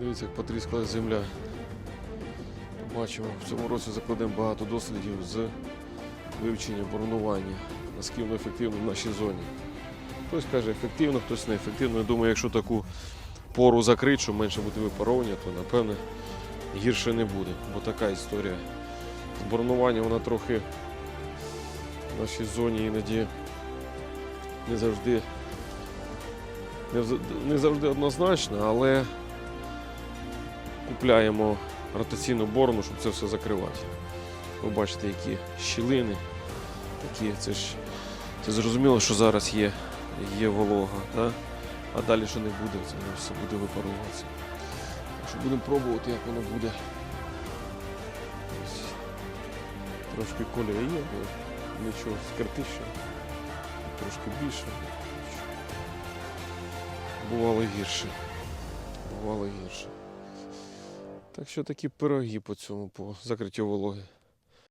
Дивіться, як потріскала земля. Бачимо, в цьому році закладемо багато дослідів з вивчення бронування, наскільки воно ефективно в нашій зоні. Хтось каже ефективно, хтось не ефективно. Я думаю, якщо таку пору закрити, щоб менше буде випаровування, то напевне гірше не буде. Бо така історія. З бронуванням вона трохи в нашій зоні іноді не завжди не завжди однозначна, але купляємо ротаційну борону, щоб це все закривати. Ви бачите, які щілини, які це ж це зрозуміло, що зараз є, є волога, та? а далі що не буде, це все буде випаровуватися. Так будемо пробувати, як воно буде. Трошки кольору є, бо нічого скартище. Трошки більше. Бувало гірше. Бувало гірше. Так що такі пироги по цьому, по закриттю вологи.